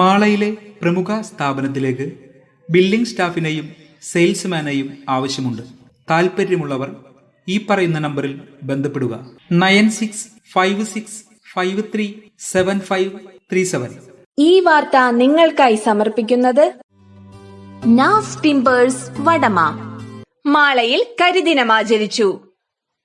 മാളയിലെ പ്രമുഖ സ്ഥാപനത്തിലേക്ക് ബില്ലിംഗ് സ്റ്റാഫിനെയും സെയിൽസ്മാനെയും ആവശ്യമുണ്ട്. താൽപ്പര്യമുള്ളവർ ഈ പറയുന്ന നമ്പറിൽ ബന്ധപ്പെടുക. Nine six five six five three seven five three seven. ഈ വാർത്ത നിങ്ങൾക്കായി സമർപ്പിക്കുന്നത് നാസ് വടമ. മാളയിൽ കരിദിനം ആചരിച്ചു.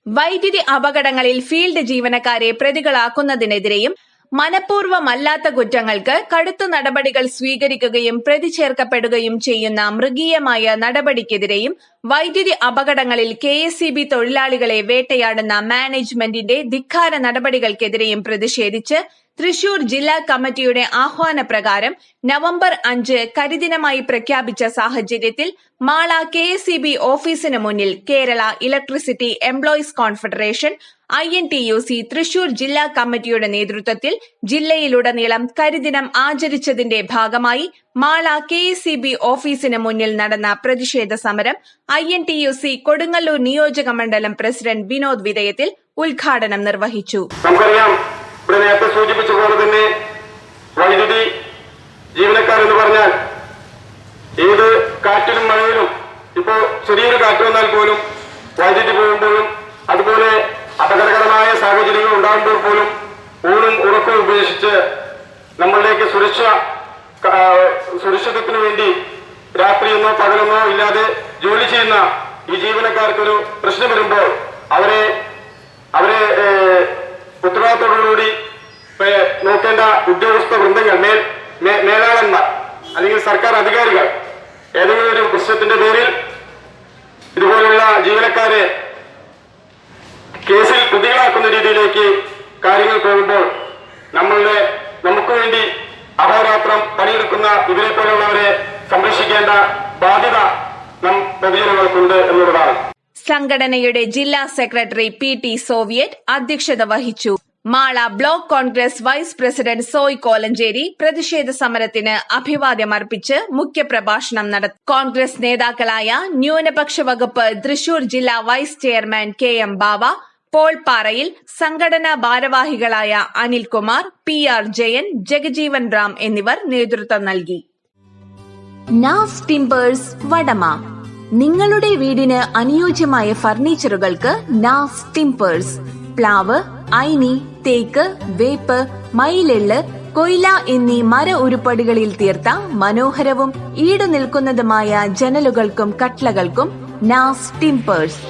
വൈദ്യുതി അപകടങ്ങളിൽ ഫീൽഡ് ജീവനക്കാരെ പ്രതികളാക്കുന്നതിനെതിരെയും മനഃപൂർവമല്ലാത്ത കുറ്റങ്ങൾക്ക് കടുത്ത നടപടികൾ സ്വീകരിക്കുകയും പ്രതിചേർക്കപ്പെടുകയും ചെയ്യുന്ന മൃഗീയമായ നടപടിക്കെതിരെയും വൈദ്യുതി അപകടങ്ങളിൽ കെ എസ് ഇ തൊഴിലാളികളെ വേട്ടയാടുന്ന മാനേജ്മെന്റിന്റെ ധിക്കാര നടപടികൾക്കെതിരെയും പ്രതിഷേധിച്ച് തൃശൂർ ജില്ലാ കമ്മിറ്റിയുടെ ആഹ്വാനപ്രകാരം നവംബർ അഞ്ച് കരിദിനമായി പ്രഖ്യാപിച്ച സാഹചര്യത്തിൽ മാള കെ എസ് ഓഫീസിന് മുന്നിൽ Kerala electricity employees confederation I N T U C Thrissur ജില്ലാ കമ്മിറ്റിയുടെ നേതൃത്വത്തിൽ ജില്ലയിലുടനീളം കരിദിനം ആചരിച്ചതിന്റെ ഭാഗമായി മാള കെ എസ് ഓഫീസിന് മുന്നിൽ നടന്ന പ്രതിഷേധ സമരം I N T U C Kodungallur നിയോജക മണ്ഡലം പ്രസിഡന്റ് വിനോദ് വിദയത്തിൽ ഉദ്ഘാടനം നിർവഹിച്ചു. ഇവിടെ നേരത്തെ സൂചിപ്പിച്ച പോലെ തന്നെ വൈദ്യുതി ജീവനക്കാർ എന്ന് പറഞ്ഞാൽ ഏത് കാറ്റിലും മഴയിലും ഇപ്പോ ചെറിയൊരു കാറ്റ് വന്നാൽ പോലും വൈദ്യുതി പോകുമ്പോഴും അതുപോലെ അപകടകരമായ സാഹചര്യങ്ങൾ ഉണ്ടാകുമ്പോൾ പോലും ഊണും ഉറക്കവും ഉപേക്ഷിച്ച് നമ്മളിലേക്ക് സുരക്ഷ സുരക്ഷിതത്തിന് വേണ്ടി രാത്രിയെന്നോ പകലെന്നോ ഇല്ലാതെ ജോലി ചെയ്യുന്ന ഈ ജീവനക്കാർക്കൊരു പ്രശ്നം വരുമ്പോൾ അവരെ അവരെ ഉത്തരവാദിത്തോടുകൂടി നോക്കേണ്ട ഉദ്യോഗസ്ഥ വൃന്ദങ്ങൾ മേൽ മേലാളന്മാർ അല്ലെങ്കിൽ സർക്കാർ അധികാരികൾ ഏതെങ്കിലും ഒരു പ്രശ്നത്തിന്റെ പേരിൽ ഇതുപോലുള്ള ജീവനക്കാരെ കേസിൽ പ്രതികളാക്കുന്ന രീതിയിലേക്ക് കാര്യങ്ങൾ പോകുമ്പോൾ നമ്മളുടെ നമുക്ക് വേണ്ടി അഹോരാത്രം പണിയെടുക്കുന്ന ഇവരെ പോലുള്ളവരെ സംരക്ഷിക്കേണ്ട ബാധ്യത നം പൊതുജനങ്ങൾക്കുണ്ട് എന്നുള്ളതാണ്. സംഘടനയുടെ ജില്ലാ സെക്രട്ടറി പി ടി സോവിയറ്റ് അധ്യക്ഷത വഹിച്ചു. Mala block Congress vice president Soy Kolenchery പ്രതിഷേധ സമരത്തിന് അഭിവാദ്യം അർപ്പിച്ച് മുഖ്യപ്രഭാഷണം നടത്തി. കോൺഗ്രസ് നേതാക്കളായ ന്യൂനപക്ഷ വകുപ്പ് തൃശൂർ ജില്ലാ vice chairman K M Bava പോൾപാറയിൽ സംഘടനാ ഭാരവാഹികളായ അനിൽകുമാർ പി ആർ ജയൻ ജഗജീവൻ റാം എന്നിവർ നേതൃത്വം നൽകി. നിങ്ങളുടെ വീടിന് അനുയോജ്യമായ ഫർണിച്ചറുകൾക്ക് നാസ് ടിംപേഴ്സ് പ്ലാവ് ഐനി തേക്ക് വേപ്പ് മയിലെള്ള് കൊയില എന്നീ മര ഉരുപ്പടികളിൽ തീർത്ത മനോഹരവും ഈടു നിൽക്കുന്നതുമായ ജനലുകൾക്കും കട്ലകൾക്കും നാസ് ടിംപേഴ്സ്.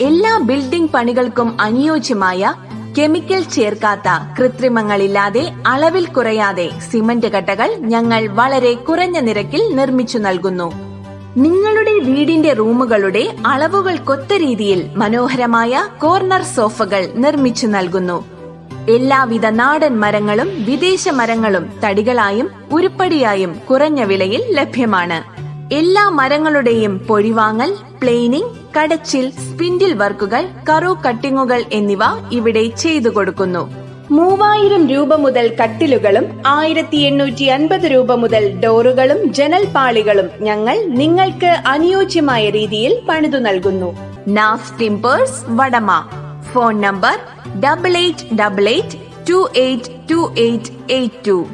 എല്ലാ ബിൽഡിംഗ് പണികൾക്കും അനുയോജ്യമായ കെമിക്കൽ ചേർക്കാത്ത കൃത്രിമങ്ങളില്ലാതെ അളവിൽ കുറയാതെ സിമന്റ് കട്ടകൾ ഞങ്ങൾ വളരെ കുറഞ്ഞ നിരക്കിൽ നിർമ്മിച്ചു നൽകുന്നു. നിങ്ങളുടെ വീടിന്റെ റൂമുകളുടെ അളവുകൾക്കൊത്ത രീതിയിൽ മനോഹരമായ കോർണർ സോഫകൾ നിർമ്മിച്ചു നൽകുന്നു. എല്ലാവിധ നാടൻ മരങ്ങളും വിദേശ മരങ്ങളും തടികളായും ഉരുപ്പടിയായും കുറഞ്ഞ വിലയിൽ ലഭ്യമാണ്. എല്ലാ മരങ്ങളുടെയും പൊഴിവാങ്ങൽ പ്ലെയിനിങ് കടച്ചിൽ സ്പിൻഡിൽ വർക്കുകൾ കറോ കട്ടിങ്ങുകൾ എന്നിവ ഇവിടെ ചെയ്തു കൊടുക്കുന്നു. മൂവായിരം രൂപ മുതൽ കട്ടിലുകളും ആയിരത്തി എണ്ണൂറ്റി അൻപത് രൂപ മുതൽ ഡോറുകളും ജനൽപാളികളും ഞങ്ങൾ നിങ്ങൾക്ക് അനുയോജ്യമായ രീതിയിൽ പണിതു നൽകുന്നു. നാഫ് ടിംപേഴ്സ് Vadama. Phone number double eight double eight two eight two eight eight two.